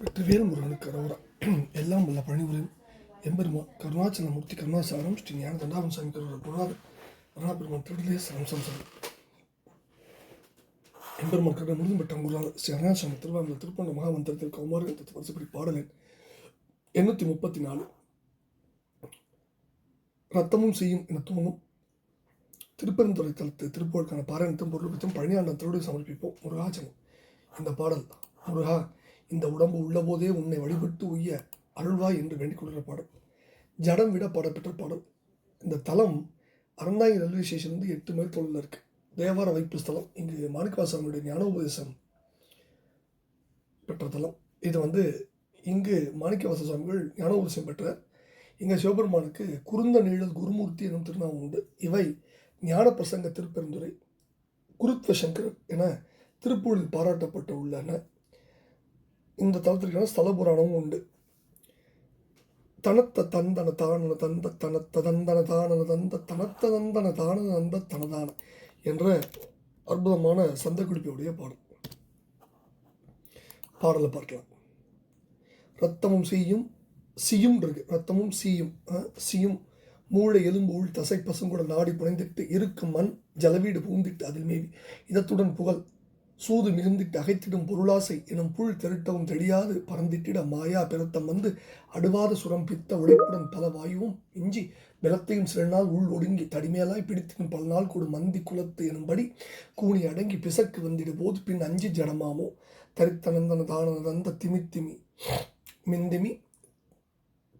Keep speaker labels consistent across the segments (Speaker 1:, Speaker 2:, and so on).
Speaker 1: வெற்றிவேல் முருகனுக்கு கரோரா. எல்லாம் உள்ள பணிபுரியும் எம்பெருமா கருணாச்சலமூர்த்தி கருணாசாரம் ஸ்ரீ ஞான தண்டாபன் சாமி கரோரா குருநாதர் அருணாபெருமான் திருடலே சரம் சம்சாரம் எம்பெருமான் கருணை முருகன் பெற்ற குருநாதர். ஸ்ரீ அருணாசாமி திருவாரூர் திருப்பண்ட மகாமந்திரத்தில் கௌமாரன் தத்து வருஷப்படி பாடலேன் எண்ணூற்றி முப்பத்தி நாலு ரத்தமும் செய்யும் என தூங்கும் திருப்பெருந்துறை தளத்து திருப்புகழுக்கான பாராயணத்தும் பொருளுக்கும் பழனியாண்டம் திருவிழை சமர்ப்பிப்போம் முருகாச்சனம் இந்த பாடல் முருகா இந்த உடம்பு உள்ளபோதே உன்னை வழிபட்டு உய்ய அருள்வாய் என்று வேண்டிக் கொள்கிற பாடல் ஜடம் விட பாடப்பெற்ற பாடல் இந்த தலம் அறந்தாங்கி ரயில்வே ஸ்டேஷன் வந்து எட்டு மைல் தொழில் இருக்கு. தேவார வைப்பு ஸ்தலம். இங்கு மாணிக்கவாசனுடைய ஞானோபதேசம் பெற்ற தலம். இது வந்து இங்கு மாணிக்கவாச சுவாமிகள் ஞானோபதேசம் பெற்ற இங்கே சிவபெருமானுக்கு குருந்த நீழல் குருமூர்த்தி எனும் திருநாமம் உண்டு. இவை ஞான பிரசங்க திருப்பெருந்துரை குருத்வ சங்கர் என திருப்பூரில் பாராட்டப்பட்டு உள்ளன. இந்த தளத்திற்கான ஸ்தல புராணமும் உண்டு. தனத்த தந்தன தானன தந்த தனத்த தந்தன தானன தந்த தனத்த தந்தன தானன தந்த தனதான என்ற அற்புதமான சந்த குறிப்பையுடைய பாடல். பாடலை பார்க்கலாம். ரத்தமும் சீயும் சியும் இருக்கு. ரத்தமும் சீயும் சியும். மூளை எலும்பு உள் தசை பசுங்குட நாடி புனைந்திட்டு இருக்கும் மண் ஜலவீடு பூந்திட்டு அதில் மேவி. இதத்துடன் புகழ். சூது மிகுந்திட்டு அகைத்திடும் பொருளாசை எனும் புல் திரட்டவும் தெரியாது பறந்திட்டிட மாயா பிறத்தம் வந்து அடுவாத சுரம் பித்த உழைப்புடன் பல வாயுவும் இஞ்சி பிறத்தையும் சில நாள் உள் ஒடுங்கி தடிமேலாய் பிடித்திடும் பல நாள் கூடும் மந்தி குலத்து எனும்படி கூனி அடங்கி பிசக்கு வந்திடு போது பின் அஞ்சி ஜடமாமோ? தரித்தனந்தன தான தந்த திமி திமி மிந்திமி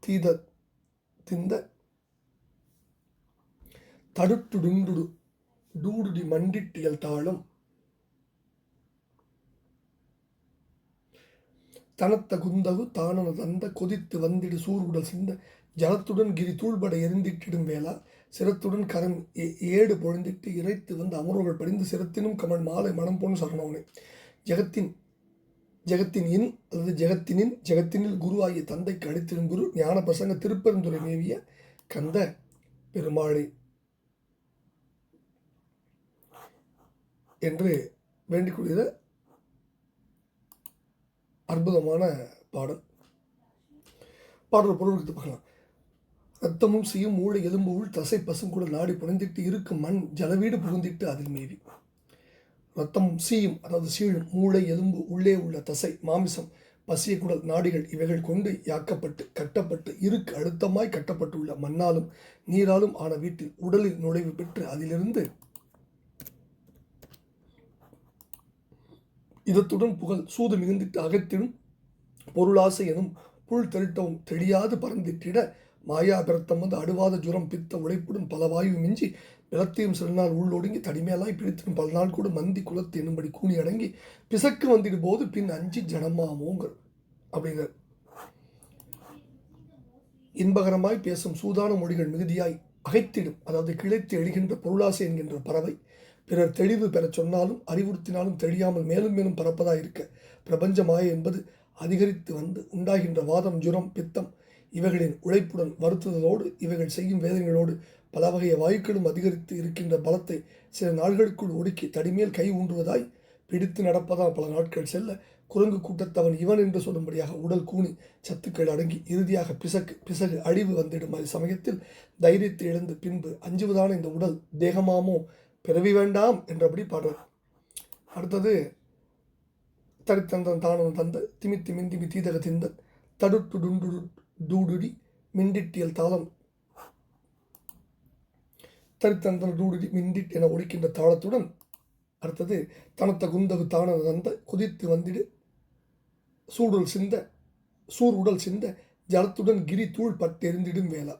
Speaker 1: தீத திந்த தடுட்டுடுண்டுடு டூடுடி மண்டிட்டியல் தாளும் தனத்த குந்தகு தானன தந்த கொதித்து வந்திடு சூர்வுடல் சிந்த ஜலத்துடன் கிரி தூள்பட எரிந்திட்டிடும் வேளா சிரத்துடன் கரம் ஏடு பொழுந்திட்டு இறைத்து வந்து அமர்வுகள் படிந்து சிரத்தினும் கமல் மாலை மனம் போன் சரணவனே ஜெகத்தின் ஜெகத்தின் இன் அல்லது ஜெகத்தினின் ஜெகத்தினில் குருவாகிய தந்தைக்கு அளித்திடும் குரு ஞான பிரசங்க திருப்பெருந்துரை மேவிய கந்த பெருமாளே. என்று வேண்டிக்கூடிய அற்புதமான பாடல். பாடல் பொருளுக்கு பார்க்கலாம். ரத்தமும் செய்யும் மூளை எலும்பு உள் தசை பசுங்குட நாடி புனைந்திட்டு இருக்கும் மண் ஜலவீடு புகுந்திட்டு அதில் மீறி ரத்தம் சீயும் அதாவது சீழும் மூளை எலும்பு உள்ளே உள்ள தசை மாமிசம் பசிய குடல் நாடிகள் இவைகள் கொண்டு யாக்கப்பட்டு கட்டப்பட்டு இருக்கு அழுத்தமாய் கட்டப்பட்டுள்ள மண்ணாலும் நீராலும் ஆன வீட்டில் உடலில் நுழைவு பெற்று அதிலிருந்து இதத்துடன் புகழ் சூது மிகுந்திட்டு அகத்திடும் பொருளாசை எனும் புல் தெருட்டவும் தெளியாது பறந்திட்டிட மாயாபிரத்தம் வந்து அடுவாத ஜுரம் பித்த உழைப்புடன் பல வாயு மிஞ்சி நிலத்தையும் சில நாள் உள்ளொடுங்கி தடிமேலாய் பிடித்திடும் பல நாள் கூட மந்தி குலத்து என்னும்படி கூனி அடங்கி பிசக்கு வந்திடும் போது பின் அஞ்சு ஜனமாமோங்கள் அப்படிங்கிறார். இன்பகரமாய் பேசும் சூதான மொழிகள் மிகுதியாய் அகைத்திடும் அதாவது கிளைத்து எழுகின்ற பொருளாசை என்கின்ற பறவை பிறர் தெளிவு பெறச் சொன்னாலும் அறிவுறுத்தினாலும் தெளியாமல் மேலும் மேலும் பரப்பதாக இருக்க பிரபஞ்ச மாய என்பது அதிகரித்து வந்து உண்டாகின்ற வாதம் ஜுரம் பித்தம் இவைகளின் உழைப்புடன் வருத்துதலோடு இவைகள் செய்யும் வேதனைகளோடு பல வகைய வாயுக்களும் அதிகரித்து இருக்கின்ற பலத்தை சில நாள்களுக்குள் ஒடுக்கி தடிமேல் கை ஊன்றுவதாய் பிடித்து நடப்பதால் பல நாட்கள் செல்ல குரங்கு கூட்டத்தவன் இவன் என்று சொல்லும்படியாக உடல் கூனி சத்துக்கள் அடங்கி இறுதியாக பிசக்கு பிசகு அழிவு வந்திடும் அது சமயத்தில் தைரியத்தை இழந்து பின்பு அஞ்சுவதான இந்த உடல் தேகமாமோ பிறவி வேண்டாம் என்றபடி பாடுறார். அடுத்தது தரித்தந்தன் தானன் தந்த திமித்தி மிந்திமி தீதக திந்த தடுட்டு டுண்டு டூடுடி மிண்டிட்டியல் தாளம். தரித்தந்தன் டூடுடி மிண்டிட் என ஒழிக்கின்ற தாளத்துடன் அடுத்தது தனத்த குந்தகு தான தந்த குதித்து வந்திடு சூடுல் சிந்த சூர் உடல் சிந்த ஜலத்துடன் கிரி தூள் பட்டெறிந்திடும் வேளா.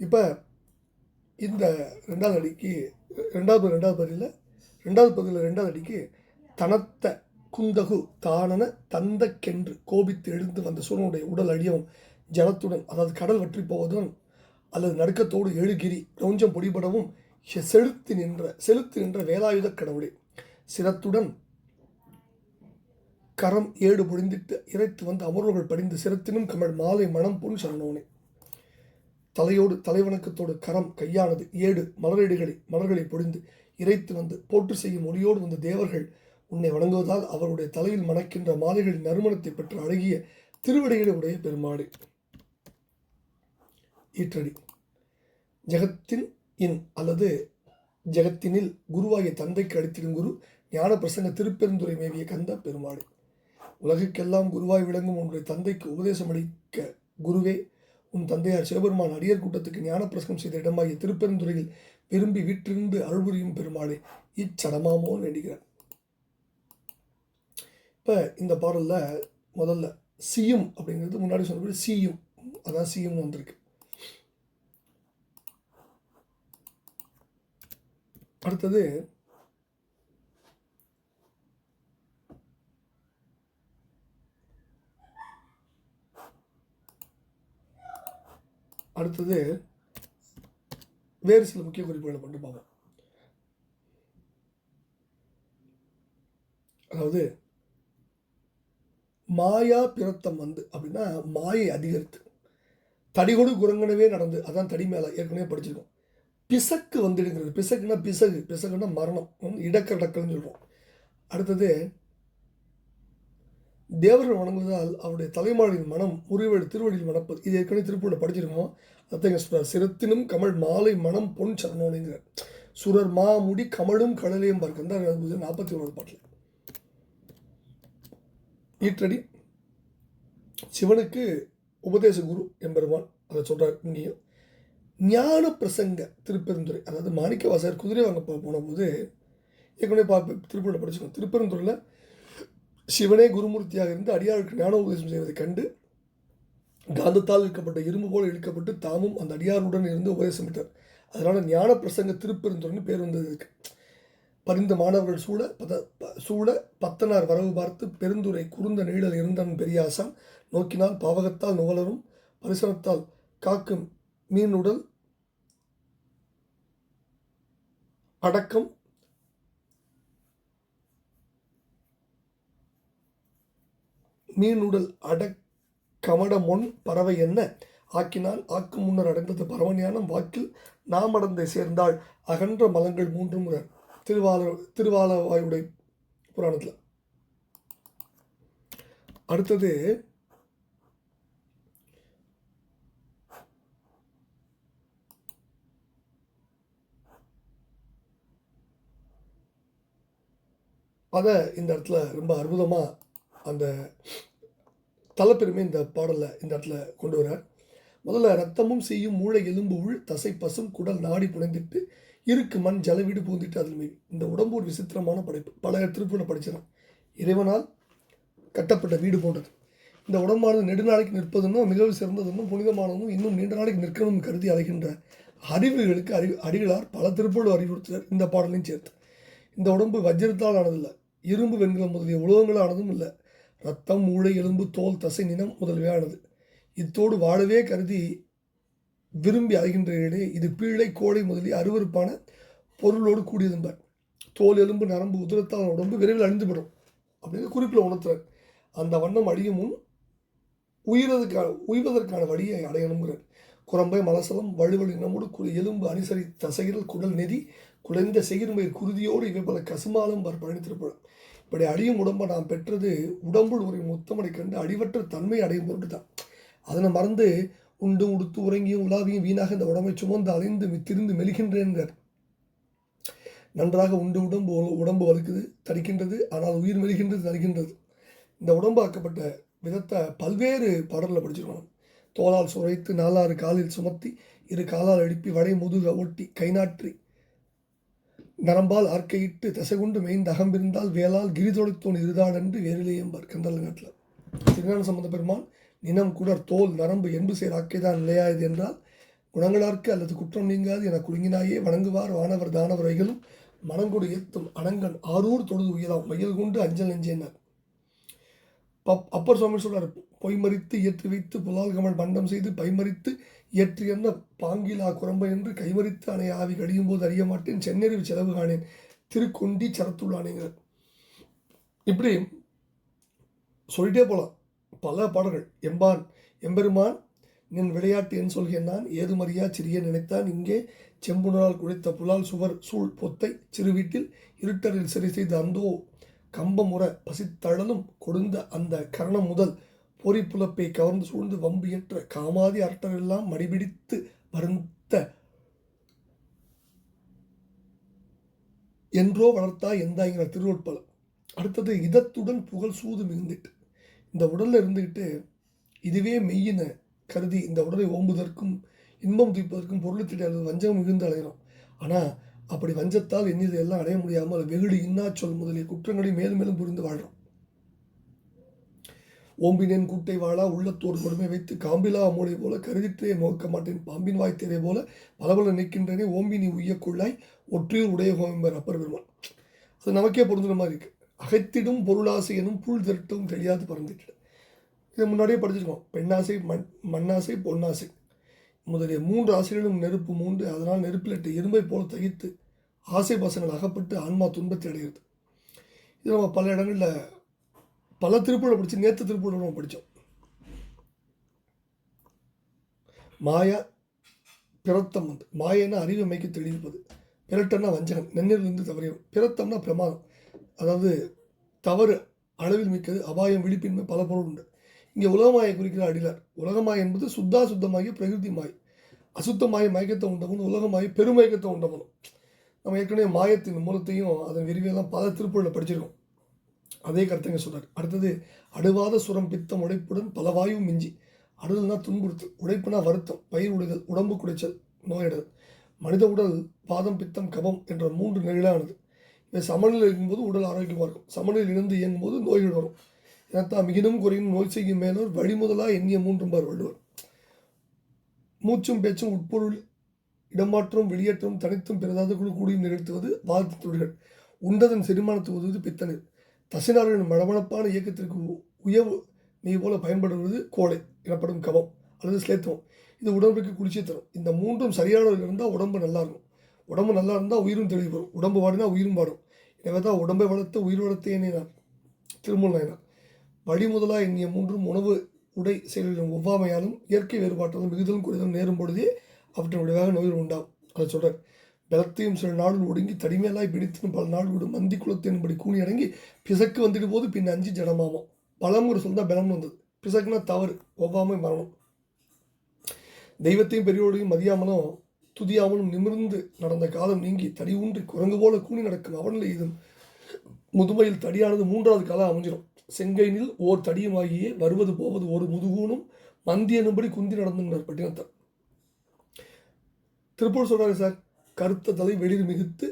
Speaker 1: இப்போ இந்த ரெண்டாவது அடிக்கு ரெண்டாவது ரெண்டாவது பதிலில் ரெண்டாவது பகுதியில் ரெண்டாவது அடிக்கு தனத்த குந்தகு தானன தந்தக்கென்று கோபித்து எழுந்து வந்த சூரனுடைய உடல் அழியவும் ஜலத்துடன் அதாவது கடல் வற்றி போவதும் அல்லது நடுக்கத்தோடு எழுகிரி ரௌஞ்சம் பொடிபடவும் செலுத்தி நின்ற செலுத்தி நின்ற வேலாயுத கடவுளே. சிரத்துடன் கரம் ஏடு பொழிந்திட்டு இறைத்து வந்து அமர்வுகள் படிந்து சிரத்தினும் கமல் மாலை மனம் புன் சரணோனே தலையோடு தலைவணக்கத்தோடு கரம் கையானது. ஏடு மலரேடுகளை மலர்களை பொழிந்து இறைத்து வந்து போற்று செய்யும் ஒளியோடு வந்த தேவர்கள் உன்னை வணங்குவதால் அவருடைய தலையில் மணக்கின்ற மாலைகளின் நறுமணத்தை பெற்ற அழகிய திருவடிகளை உடைய பெருமாடு ஈற்றடி. ஜெகத்தின் இன் அல்லது ஜெகத்தினில் குருவாகிய தந்தைக்கு அளித்திடும் குரு ஞான பிரசங்க திருப்பெருந்துரை மேவிய கந்த பெருமாடு உலகுக்கெல்லாம் குருவாய் விளங்கும் உன்னுடைய தந்தைக்கு உபதேசம் அளிக்க குருவே உன் தந்தையார் சிவபெருமான் அடியர் கூட்டத்துக்கு ஞான செய்த இடமாகிய திருப்பெருந்துறையில் விரும்பி வீற்றிருந்து அருள்புரியும் பெருமாளே இச்சடமாமோன்னு வேண்டுகிறார். இப்போ இந்த பாடலில் முதல்ல சியும் அப்படிங்கிறது முன்னாடி சொன்னபடி சியும். அதான் சியும் வந்திருக்கு. அடுத்தது அடுத்தது வேறு சில முக்கிய குறிப்புகளை மட்டும் பார்ப்போம் அதாவது மாயா பிறத்தம் வந்து அப்படின்னா மாயை அதிகரித்து தடிகொடு குரங்கனவே நடந்து அதான் தடி மேலே ஏற்கனவே படிச்சிருக்கோம். பிசக்கு வந்துடுங்கிறது பிசக்குன்னா பிசகு பிசகுன்னா மரணம் இடக்கடக்கல்னு சொல்கிறோம் அடுத்தது தேவர்கள் வணங்குவதால் அவருடைய தலைமாடின் மனம் முறிவடி திருவடியில் மணப்பது. இது ஏற்கனவே திருப்பூரில் படிச்சிருக்கோம். அத்தங்க சொல்றார் சிரத்தினும் கமல் மாலை மனம் பொன் சரணோனுங்கிறார் சுரர் மா முடி கமலும் கடலையும் பார்க்க நாற்பத்தி ஒன்பது பாட்டில். ஈற்றடி சிவனுக்கு உபதேச குரு எம்பெருமான் அதை சொல்கிறார் இங்கேயும். ஞான பிரசங்க திருப்பெருந்துறை. அதாவது மாணிக்க வாசகர் குதிரை வாங்க போன போனபோது ஏற்கனவே பா திருப்பூரில் படிச்சுக்கோம் திருப்பெருந்துறையில் சிவனே குருமூர்த்தியாக இருந்து அடியாருக்கு ஞான உபதேசம் செய்வதைக் கண்டு காந்தத்தால் இழுக்கப்பட்ட இரும்பு போல இழுக்கப்பட்டு தாமும் அந்த அடியாருடன் இருந்து உபதேசம் விட்டார் அதனால் ஞான பிரசங்க திருப்பெருந்துறைன்னு பேர் வந்தது இதுக்கு. பரிந்த மாணவர்கள் சூழ பத ப- சூழ பத்தனார் வரவு பார்த்து பெருந்துரை குறுந்த நீழல் இருந்தன் பெரியாசான் நோக்கினால் பாவகத்தால் நுவலரும் பரிசனத்தால் காக்கும் மீனுடல் அடக்கம் மீனுடல் அட முன் பறவை என்ன? ஆக்கினால் ஆக்கு முன்னர் அடைந்தது பரவஞானம் வாக்கில் நாம் அடந்தை சேர்ந்தால் அகன்ற மலங்கள் மூன்று முறை திருவால திருவாலவாயுடைய புராணத்தில். அடுத்தது அதை இந்த இடத்துல ரொம்ப அற்புதமாக அந்த தலைப்பெருமை இந்த பாடலில் இந்த இடத்துல கொண்டு வரார் முதல்ல ரத்தமும் செய்யும் மூளை எலும்பு உள் தசை பசும் குடல் நாடி புனைந்திட்டு இருக்கு மண் ஜலவீடு பூந்திட்டு அதில் மீது இந்த உடம்பு ஒரு விசித்திரமான படைப்பு. பல திருப்பூரில் படிச்சிடும் இறைவனால் கட்டப்பட்ட வீடு போன்றது. இந்த உடம்பானது நெடுநாளைக்கு நிற்பதுன்னும் மிகவும் சிறந்ததுன்னும் புனிதமானதும் இன்னும் நீண்ட நாளைக்கு நிற்கணும் கருதி அழைகின்ற அறிவுகளுக்கு அறிவு அடிகளார் பல திருப்பூர் அறிவுறுத்தினர் இந்த பாடலையும் சேர்த்து. இந்த உடம்பு வஜ்ரத்தால் ஆனதில்லை இரும்பு வெண்கலம் முதலிய உலோகங்களானதும் இல்லை. ரத்தம் மூளை எலும்பு தோல் தசை நினம் முதல்வையானது இத்தோடு வாழவே கருதி விரும்பி அலைகின்றீர்களே இது பீழை கோடை முதலிய அருவருப்பான பொருளோடு கூடியதும்பார் தோல் எலும்பு நரம்பு உதிரத்தால் உடம்பு விரைவில் அழிந்துவிடும் அப்படின்னு குறிப்பில் உணர்த்துறார். அந்த வண்ணம் அழியும் முன் உயிரதுக்கான உய்வதற்கான வழியை அடையணுங்கிறார். குரம்பை மலசலம் வழுவல் இனமோடு கு- எலும்பு அனுசரி தசைகள் குடல் நெதி குலைந்த செகிர்மயிர் குருதியோடு இவை பல கசுமாலும் பர் பழனித்திருப்படும் இப்படி அழியும் உடம்பை நாம் பெற்றது உடம்புள் ஒரு முத்தமடை கண்டு அடிவற்ற தன்மை அடையும் பொருட்டு தான் அதனை மறந்து உண்டு உடுத்து உறங்கியும் உலாவியும் வீணாக இந்த உடம்பை சுமந்து அலைந்து மித்திருந்து திரிந்து மெலிகின்றேன்கிறார் நன்றாக உண்டு உடம்பு உடம்பு வலுக்குது தடிக்கின்றது ஆனால் உயிர் மெலிகின்றது தடுக்கின்றது. இந்த உடம்பு ஆக்கப்பட்ட விதத்தை பல்வேறு பாடலில் படிச்சிருக்கோம். தோளால் சுரைத்து நாலாறு காலில் சுமத்தி இரு காலால் எழுப்பி வடை முதுக ஒட்டி கைநாற்றி நரம்பால் ஆர்க்கையிட்டு தசைகுண்டு மேய்ந்த அகம்பிருந்தால் வேளால் கிரிதொழித்தோன் இருதாடென்று வேறிலேயம்பார் கந்தலங்காட்டில் திருஞான சம்பந்த பெருமான் நினம் குடர் தோல் நரம்பு என்பு சேர் ஆக்கைதான் நிலையாயது என்றால் குணங்களார்க்கு அல்லது குற்றம் நீங்காது என குலுங்கினாயே வணங்குவார் வானவர் தானவர் வைகளும் மணங்கொடு ஏத்தும் அணங்கன் ஆரூர் தொழுது உயலாம் மயில் கொண்டு அஞ்சல் நெஞ்சேனார். பப் அப்பர் சுவாமி சொல்கிறார் பொய்மறித்து இயற்றி வைத்து புலால் கமல் பண்டம் செய்து பைமறித்து இயற்றி என்ன பாங்கிலா குரம்ப என்று கைமறித்து அணை ஆவி கடியும் போது அறிய மாட்டேன். சென்னறிவு செலவு காணேன். திருக்கொண்டி சரத்துள்ளானேங்கிறார் இப்படி சொல்லிட்டே போகலாம் பல பாடல்கள். எம்பான் எம்பெருமான் நின் விளையாட்டு என் சொல்கிறேன் நான் ஏதுமறியா சிறிய நினைத்தான். இங்கே செம்புணரால் குழைத்த புலால் சுவர் சூழ் பொத்தை சிறு வீட்டில் இருட்டரில் சரி செய்த அந்தோ கம்பமுற பசித்தழலும் கொடுந்த அந்த கரணம் முதல் பொறி புலப்பை கவர்ந்து சூழ்ந்து வம்பு ஏற்ற காமாதி அரட்டரெல்லாம் மடிபிடித்து வருந்த என்றோ வளர்த்தா எந்தாங்கிற திருவட்பலம் அடுத்தது இதத்துடன் புகழ் சூது மிகுந்திட்டு. இந்த உடலில் இருந்துக்கிட்டு இதுவே மெய்யின கருதி இந்த உடலை ஓம்புவதற்கும் இன்பம் துய்ப்பதற்கும் பொருள் தெரியாது வஞ்சம் மிகுந்து அலைகிறோம் ஆனால் அப்படி வஞ்சத்தால் எண்ணியதை எல்லாம் அடைய முடியாமல் வெகுடு இன்னாச்சொல் முதலிய குற்றங்களை மேலும் மேலும் புரிந்து வாழ்கிறோம் ஓம்பினேன் கூட்டை வாழா உள்ளத்தோர் கொடுமை வைத்து காம்பிலா மூளை போல கருதிற்றே நோக்க மாட்டேன். பாம்பின் வாய்த்தேரை போல பலபல நிற்கின்றனே ஓம்பி நீ உய்யக்குள்ளாய் ஒற்றியூர் உடைய ஹோம்பர் அப்பர் பெருமான். அது நமக்கே பொருந்துற மாதிரி இருக்கு. அகைத்திடும் பொருளாசை எனும் புல் திரட்டும் தெரியாது பறந்துட்டு இதை முன்னாடியே படிச்சிருக்கோம். பெண்ணாசை மண் மண்ணாசை பொன்னாசை. முதலிய மூன்று ஆசைகளும் நெருப்பு மூன்று அதனால் நெருப்பிலிட்டு எறும்பை போல தகித்து ஆசை பசங்கள் அகப்பட்டு ஆன்மா துன்பத்தை அடைகிறது. இது நம்ம பல இடங்களில் பல திருப்பூரில் படித்து நேற்று திருப்பூரில் நம்ம படித்தோம் மாயா பிறத்தம் வந்து மாயன்னா அறிவை மைக்கு தெளிவிப்பது பிறட்டம்னா வஞ்சகம் நெண்ணிலிருந்து தவறியும் பிறத்தம்னா பிரமாதம். அதாவது தவறு அளவில் மிக்கது அபாயம் விழிப்பின்மை பல பொருள் உண்டு. இங்கே உலகமாயை குறிக்கிற அடிலார் உலகமாய் என்பது சுத்தா சுத்தமாகிய பிரகிருதி மாய். அசுத்தமாய மயக்கத்தை உண்டவனும் உலகமாய் பெருமயக்கத்தை உண்டவனும். நம்ம ஏற்கனவே மாயத்தின் மூலத்தையும் அதன் விரிவையெல்லாம் பல திருப்பூரில் படிச்சிருக்கோம். அதே கருத்துங்க சொல்கிறார் அடுத்தது அடுவாத சுரம் பித்தம் உடைப்புடன் பல வாயும் மிஞ்சி அடுதல்னா துன்புறுத்தல் உடைப்புனா வருத்தம் பயிர் உடைதல் உடம்பு குடைச்சல் நோயிடல் மனித உடல் பாதம் பித்தம் கபம் என்ற மூன்று நிலையிலானது இவை சமநிலை இருக்கும்போது உடல் ஆரோக்கியமாக இருக்கும். சமநிலையில் இருந்து இயங்கும்போது நோய்கள் வரும். எனத்தான் மிகினும் குறையும் நோய் செய்யும் மேலோர் வழிமுதலாக எண்ணிய மூன்றும் பார் வள்ளுவர். மூச்சும் பேச்சும் உட்பொருள் இடமாற்றம் வெளியேற்றம் தனித்தும் பிறதாத குழு கூடியும் நிகழ்த்துவது வாழ்த்து தொழில்கள். உண்டதன் செரிமானத்துக்கு உதவுவது பித்தநீர் தசினார்களின் மழமழப்பான இயக்கத்திற்கு உ- உயவு நீ போல பயன்படுவது கோடை எனப்படும் கவம் அல்லது ஸ்லேத்துவம் இது உடம்புக்கு குளிர்ச்சி தரும். இந்த மூன்றும் சரியானவர்கள் இருந்தால் உடம்பு நல்லா இருக்கும் உடம்பு நல்லா இருந்தால் உயிரும் தெளிவு வரும் உடம்பு வாடினா உயிரும் வாடும். எனவே தான் உடம்பை வளர்த்து உயிர் வளர்த்து எண்ணினார் திருமூல் நாயனார். வழி முதலாக எண்ணிய மூன்றும் உணவு உடை செயல்களின் ஒவ்வாமையாலும் இயற்கை வேறுபாட்டாலும் மிகுதலும் குறைதலும் நேரும் பொழுதே அவற்றின் விளைவாக நோய்கள் உண்டாகும். அதை சொல்கிறேன் பலத்தையும் சில நாடுகள் ஒடுங்கி தடிமேலாய் பிடித்தினும் பல நாள் விடும் மந்தி குலத்தின்படி கூணி அடங்கி பிசக்கு வந்துட்டு போது பின் அஞ்சு ஜடமாமம். பலம் ஒரு சொல் தான் பலம் வந்தது. பிசக்குனா தவறு ஒவ்வாமை மரணம். தெய்வத்தையும் பெரியோடையும் மதியாமலும் துதியாமலும் நிமிர்ந்து நடந்த காலம் நீங்கி தடி ஊன்றி குரங்கு போல கூணி நடக்கும் அவனில் இதும் முதுமையில் தடியானது மூன்றாவது காலம் அமைஞ்சிடும் செங்கைனில் ஓர் தடியுமாகியே வருவது போவது ஒரு முதுகூனும் மந்தி என்னும்படி குந்தி நடந்துங்கிறார் பட்டினத்தார். திருப்பூர் சொல்கிறாரு சார் கருத்த தலை வெளிர் மிகுத்து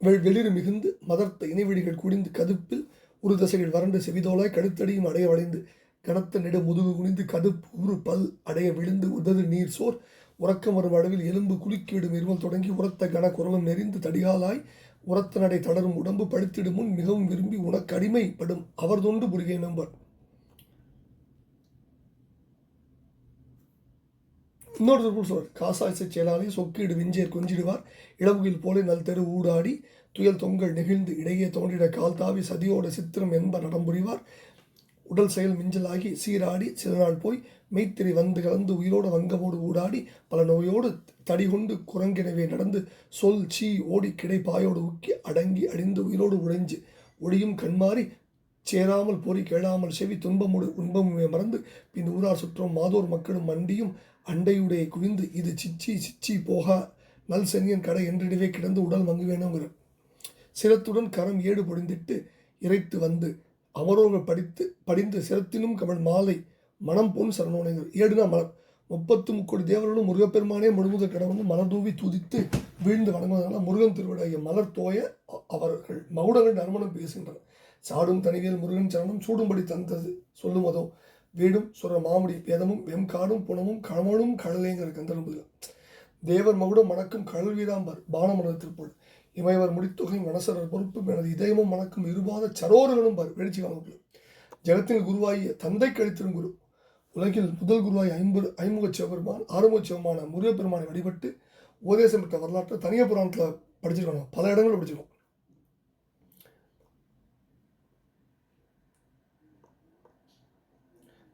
Speaker 1: வெளிர் மிகுந்து மதர்த்த இணைவெடிகள் குடிந்து கதுப்பில் ஒரு தசைகள் வறண்டு செவிதோலாய் கடுத்தடியும் அடைய வளைந்து கனத்த நெடு முதுகு குனிந்து கடுப்பு உரு பல் அடைய விழுந்து உதது நீர் சோர் உறக்கம் வரும் அளவில் எலும்பு குலுக்கிவிடும் இருமல் தொடங்கி உரத்த கன குரலும் நெறிந்து தடிகாலாய் உரத்த நடை தளரும் உடம்பு படுத்திடும் முன் மிகவும் விரும்பி உனக்கடிமைப்படும் அவர் தொண்டு புரிகை நம்பர். இன்னொருத்தர் கூட சொல்வார் காசாய்ச்ச செயலாளி சொக்கீடு விஞ்சேர் கொஞ்சிடுவார். இளவுகில் போல நல் தெரு ஊடாடி துயல் தொங்கல் நெகிழ்ந்து இடையே தோன்றிட கால் தாவி சதியோட சித்திரம் என்ப நடம்புரிவார். உடல் செயல் மிஞ்சலாகி சீராடி சில நாள் போய் மெய்த்திரை வந்து கலந்து உயிரோடு வங்கமோடு ஊடாடி பல நோயோடு தடி கொண்டு குரங்கெனவே நடந்து சொல் சீ ஓடி கிடை பாயோடு உக்கி அடங்கி அடிந்து உயிரோடு உடைஞ்சு ஒடியும் கண்மாறி சேராமல் பொறி கேளாமல் செவி துன்பமுடு உண்பமுமே மறந்து பின் ஊரார் சுற்றம் மாதோர் மக்களும் மண்டியும் அண்டையுடைய குவிந்து இது சிச்சி சிச்சி போகா நல் சென்னியன் கடை என்றிடவே கிடந்து உடல் மங்குவேணுங்கிற சிரத்துடன் கரம் ஏடு பொடிந்திட்டு இறைத்து வந்து அவரோக படித்து படிந்து சிரத்தினும் கமல் மாலை மனம் போன் சரணோனைகள். ஏடுனா மலர். முப்பத்து முக்கோடி தேவர்களும் முருகப்பெருமானே முழுமுதல் கடவுளும் மலர் தூவி துதித்து வீழ்ந்து வணங்குவதனால முருகன் திருவிடைய மலர் தோய அவர்கள். மகுடங்கள் நறுமணம் பேசுகின்றனர் சாடும் தனிவேல் முருகன் சரணம் சூடும்படி தந்தது. சொல்லுவதோ வீடும் சொல்கிற மாமுடி பேதமும் வெம் காடும் புனமும் களமனும் கடலேங்கிற கந்தரம்புகள் தேவர் மகுடம் மணக்கும் கடல் வீராம்பர் பானமலர் திருப்பூர் இமைவர் முடித்தொகை மனசரர் பொறுப்பும் எனது இதயமும் மணக்கும் இருபாத சரோர்களும் பார் வெளிச்சி காணப்படும் ஜெகத்தில் குருவாகிய தந்தை கழித்திரும் குரு. உலகில் முதல் குருவாய் ஐம்பது ஐமுக சிவபெருமான் ஆறுமுக சிவமான முருகப்பெருமானை வழிபட்டு உபதேசம் பெற்ற வரலாற்றை தனிய புராணத்தில் படிச்சிருக்கணும் பல இடங்களில் படிச்சிருக்கோம்.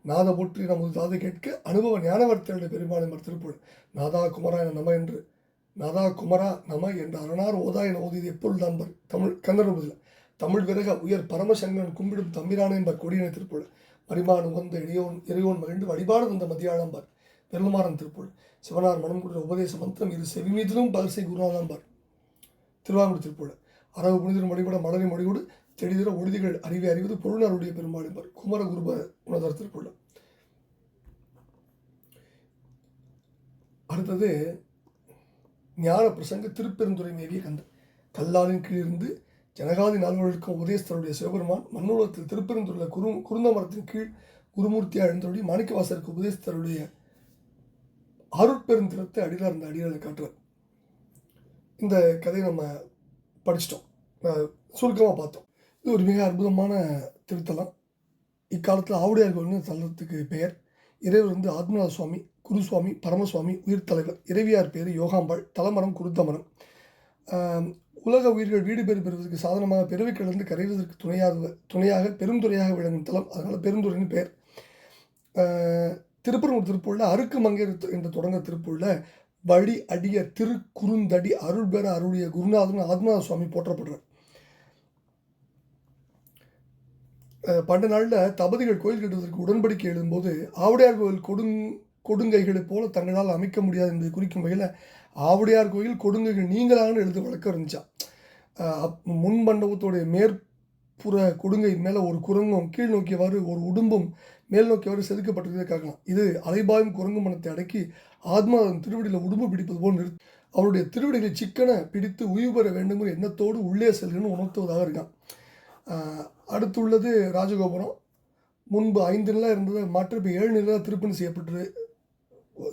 Speaker 1: நாத நமது தாதை கேட்க அனுபவ ஞானவர்த்தனுடைய பெருமாள் என்பர் நாதா குமரா என நம என்று. நாதா குமரா நம என்று அரணார் ஓதா என ஓதியது எப்பொழுது நண்பர் தமிழ் கந்தரபுதில் தமிழ் விரக உயர் பரமசங்கரன் கும்பிடும் தம்பிரான என்பர் கொடியினை திருப்பொழு மரிமான் உகந்த இடையோன் இறையோன் மகிழ்ந்து வழிபாடு வந்த மதியாளம்பார். பெருமாறன் திருப்பொழு சிவனார் மனம் கொடுத்த உபதேச மந்திரம் இரு செவி மீதிலும் பலசை குருநாதம்பார். திருவாங்கூர் திருப்பொழு அரவு புனிதரும் வழிபட மலரை மொழிகோடு தெளிதிர ஒழுதிகள் அறிவை அறிவது பொருளாருடைய பெருமாள் என்பர் குமர குருப உணர்தர் அடுத்தது ஞான பிரசங்க திருப்பெருந்துறை மேவிய கந்த கல்லாலின் கீழிருந்து ஜனகாதி நால்வர்களுக்கும் உதயஸ்தருடைய சிவபெருமான் மன்னூலத்தில் திருப்பெருந்துறையில் குரு குருந்த மரத்தின் கீழ் குருமூர்த்தியாக எழுந்தருடைய மாணிக்கவாசருக்கு உபதேசத்தருடைய அருட்பெருந்திரத்தை அடியார் அந்த அடியாரை காட்டுறார். இந்த கதையை நம்ம படிச்சிட்டோம். சுருக்கமாக பார்த்தோம். இது ஒரு மிக அற்புதமான திருத்தலம். இக்காலத்தில் ஆவுடையார் கோயில்னு தலத்துக்கு பெயர். இறைவர் வந்து ஆத்மநாத சுவாமி குருசுவாமி பரமசுவாமி உயிர் தலைவர் இறைவியார் பேர் யோகாம்பாள் தலமரம் குருத்தமரம். உலக உயிர்கள் வீடு பெறு பெறுவதற்கு சாதனமாக பிறவி கடந்து கரைவதற்கு துணையாக துணையாக பெருந்துறையாக விளங்கும் தலம். அதனால் பெருந்துறைன்னு பெயர் திருப்பரங்குடி திருப்பரங்கூர் திருப்பூரில் அருக்கு மங்கையர் என்று தொடங்க திருப்பூரில் வழி அடிய திருக்குறுந்தடி அருள் பெற அருளிய குருநாதன் ஆத்மநாத சுவாமி போற்றப்படுறார். பண்ட நாளில் தபதிகள் கோயில் கட்டுவதற்கு உடன்படிக்கை எழுதும்போது ஆவுடையார் கோயில் கொடுங் கொடுங்கைகளைப் போல தங்களால் அமைக்க முடியாது என்பதை குறிக்கும் வகையில் ஆவுடையார் கோயில் கொடுங்கைகள் நீங்களாகனு எழுத வழக்கம் இருந்துச்சா? அப்- முன் மண்டபத்தோடைய மேற்புற கொடுங்கையின் மேலே ஒரு குரங்கும் கீழ் நோக்கியவாறு ஒரு உடும்பும் மேல் நோக்கியவாறு செதுக்கப்பட்டிருந்ததை காக்கலாம் இது அலைபாயும் குரங்கு மனத்தை அடக்கி ஆத்மா திருவடியில் உடும்பு பிடிப்பது போல் நிறுத்தி அவருடைய திருவடிகளை சிக்கன பிடித்து உயிர் பெற வேண்டுங்கிற எண்ணத்தோடு உள்ளே செல்கன்னு உணர்த்துவதாக இருக்கான். அடுத்து உள்ளது ராஜகோபுரம். முன்பு ஐந்து நிலை இருந்தது மாற்று இப்போ ஏழு நிலம் திருப்பணி செய்யப்பட்டு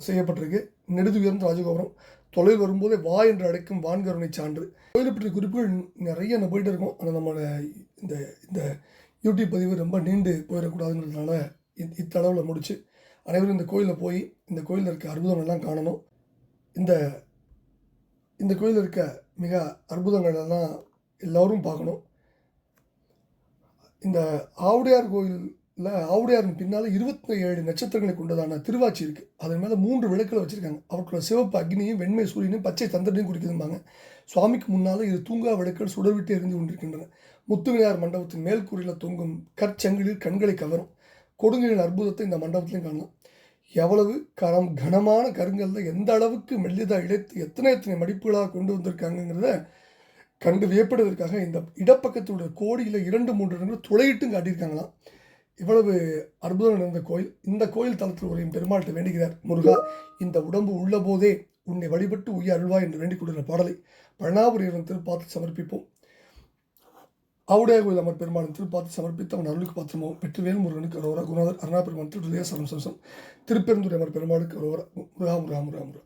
Speaker 1: செய்யப்பட்டிருக்கு. நெடுது உயர்ந்த ராஜகோபுரம். தொலைவில் வரும்போதே வா என்று அழைக்கும் வான்கருணை சான்று. கோயிலை பற்றிய குறிப்புகள் நிறைய நம்ம போயிட்டு இருக்கோம். ஆனால் நம்மளோட இந்த இந்த யூடியூப் பதிவு ரொம்ப நீண்டு போயிடக்கூடாதுங்கிறதுனால இத் இத்தளவில் முடிச்சு அனைவரும் இந்த கோயிலில் போய் இந்த கோயிலில் இருக்க அற்புதங்கள் எல்லாம் காணணும். இந்த இந்த கோயிலில் இருக்க மிக அற்புதங்கள் எல்லாம் எல்லோரும் பார்க்கணும். இந்த ஆவுடையார் கோயிலில் ஆவுடையாரின் பின்னால் இருபத்தி ஏழு நட்சத்திரங்களை கொண்டதான திருவாச்சி இருக்குது அதன் மேலே மூன்று விளக்குகளை வச்சுருக்காங்க. அவர்களோட சிவப்பு அக்னியும் வெண்மை சூரியனையும் பச்சை தந்திரனையும் குறிக்குதும்பாங்க. சுவாமிக்கு முன்னால் இது தூங்கா விளக்குகள் சுடர்விட்டு எரிந்து கொண்டிருக்கின்றன. முத்துவினார் மண்டபத்தின் மேல்கூரையில் தொங்கும் கற்சங்கிலில் கண்களை கவரும். கொடுங்கையின் அற்புதத்தை இந்த மண்டபத்திலையும் காணலாம். எவ்வளவு கரம் கனமான கருங்கல்ல எந்த அளவுக்கு மெல்லியதாக இழைத்து எத்தனை எத்தனை மடிப்புகளாக கொண்டு வந்திருக்காங்கங்கிறத கண்டு வியப்படுவதற்காக இந்த இடப்பக்கத்துடைய கோடியில் இரண்டு மூன்று இடங்கள் துளையிட்டும் காட்டியிருக்காங்களாம். இவ்வளவு அற்புதம் நடந்த கோயில் இந்த கோயில் தளத்தில் ஒரு பெருமாள்கிட்ட வேண்டுகிறார் முருகா இந்த உடம்பு உள்ள போதே உன்னை வழிபட்டு உய்ய அருள்வா என்று வேண்டிக் கொள்கிற பாடலை பழனாபுரியவன் திருப்பாத்து சமர்ப்பிப்போம். அவுடைய கோயில் அமர் பெருமாளின் திருப்பாத்து சமர்ப்பித்து அவன் அருளுக்கு பாத்திரமோ வெற்றிவேல் முருகனுக்கு அரோரா குருநாதர் அருணா பெருமான் திருடைய சரம் சம்சம் திருப்பெருந்துரை அமர் பெருமாளுக்கு அரோரா முருகா முருகா முருகா முருகா.